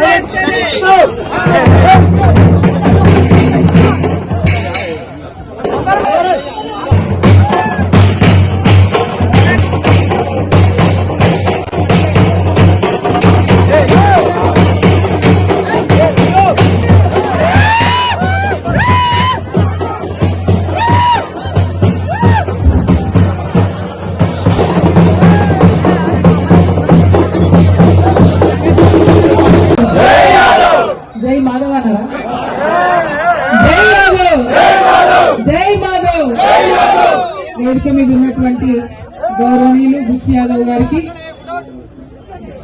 జై వేదిక మీద ఉన్నటువంటి గౌరవనీయులు బుచ్చి యాదవ్ గారికి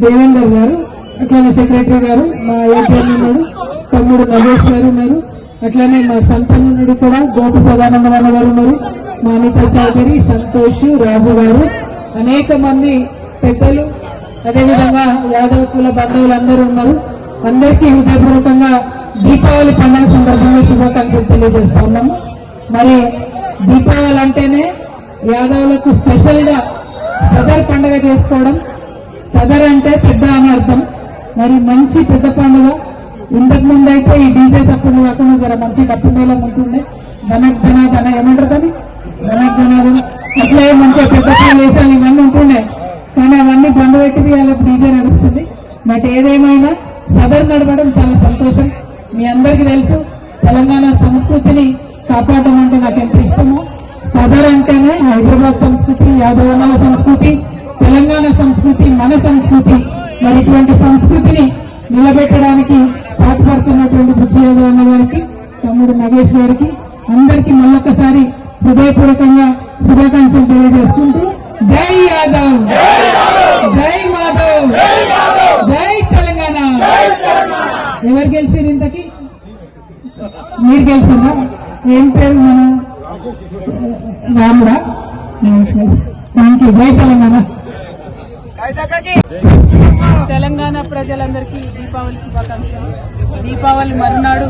దేవేందర్ గారు అట్లానే సెక్రటరీ గారు మా ఏపీఎల్ ఉన్నాడు తమ్ముడు నగేష్ గారు ఉన్నారు. అట్లానే మా సంతాన్ కూడా గోపి సదానంద వల్ల గారు ఉన్నారు. మా అనిత చౌదరి సంతోష్ రాజు గారు అనేక మంది పెద్దలు. అదేవిధంగా యాదవ కుల బంధువులు అందరూ ఉన్నారు. అందరికీ హృదయపూర్వకంగా దీపావళి పండుగ సందర్భంగా శుభాకాంక్షలు తెలియజేస్తా ఉన్నాము. మరి దీపావళి అంటేనే యాదవులకు స్పెషల్గా సదర్ పండుగ చేసుకోవడం. సదర్ అంటే పెద్ద అని అర్థం. మరి మంచి పెద్ద పండుగ. ఇంతకు ముందు అయితే ఈ డీజే సప్పుడు కాకుండా జర మంచి డప్పు మేళం ఉంటుండే. ధనక్ ధన ధన ఏమంటారు దాన్ని? ధనక్ ధనాలు అట్లే మంచిగా పెద్ద ప్రదేశాలు ఇవన్నీ ఉంటుండే. కానీ అవన్నీ బంద్ పెట్టి వాళ్ళకి డీజే నడుస్తుంది. బట్ ఏదేమైనా సదర్ నడవడం చాలా సంతోషం. మీ అందరికీ తెలుసు తెలంగాణ సంస్కృతిని కాపాడడం అంటే నాకు ఎంత అంటే హైదరాబాద్ సంస్కృతి యాదవనాల సంస్కృతి తెలంగాణ సంస్కృతి మన సంస్కృతి. మరి ఇటువంటి సంస్కృతిని నిలబెట్టడానికి పాటుపడుతున్నటువంటి బుజ్జి యాదవ్ గారికి తమ్ముడు నగేష్ గారికి అందరికీ మళ్ళొక్కసారి హృదయపూర్వకంగా శుభాకాంక్షలు తెలియజేసుకుంటూ జై యాదవ్! జై మాధవ్! జై తెలంగాణ! ఎవరు గెలిచారు ఇంతకి? మీరు గెలిచిందా ఏం పేరు మన? రాముడా థ్యాంక్ యూ జై తెలంగాణ. తెలంగాణ ప్రజలందరికీ దీపావళి శుభాకాంక్షలు. దీపావళి మరునాడు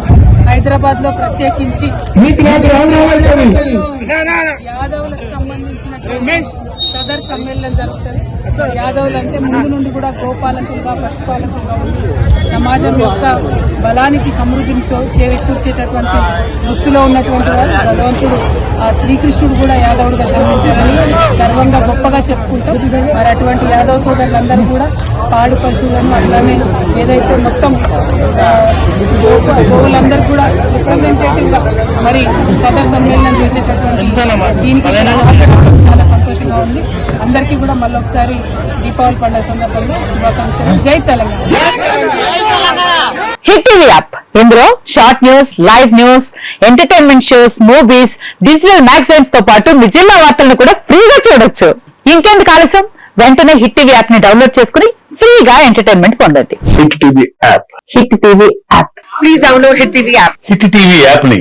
హైదరాబాద్లో ప్రత్యేకించి యాదవులకు సంబంధించిన సదర్ సమ్మేళనం జరుగుతుంది. యాదవులు అంటే ముందు నుండి కూడా గోపాలకులుగా పశుపాలకులుగా ఉండి సమాజం యొక్క బలానికి సమృద్ధిని చేకూర్చేటటువంటి వృత్తిలో ఉన్నటువంటి వారు. భగవంతుడు ఆ శ్రీకృష్ణుడు కూడా యాదవుడిగా జన్మించారని గర్వంగా గొప్పగా చెప్పుకుంటాం. మరి అటువంటి యాదవ సోదరులందరూ కూడా పాడు పశువులను అలానే ఏదైతే మొత్తం గోవులందరూ కూడా రిప్రజెంటేటివ్గా మరి సదర్ సమ్మేళనం చేసేటటువంటి దీనికి చాలా సంతోషంగా ఉంది. అందరికీ కూడా మళ్ళొకసారి దీపావళి పండుగ సందర్భంగా శుభాకాంక్షలు. జై తెలంగాణ. Hit TV app. ఇందులో short news live news entertainment shows movies digital మ్యాగజైన్స్తో పాటు మీ జిల్లా వార్తలను కూడా ఫ్రీగా చూడొచ్చు. ఇంకెందుకు ఆలస్యం? వెంటనే హిట్ టీవీ యాప్ని డౌన్లోడ్ చేసుకుని ఫ్రీగా ఎంటర్టైన్మెంట్ పొందండి. Hit TV app. Hit TV app. Please download hit TV app. Hit TV యాప్ని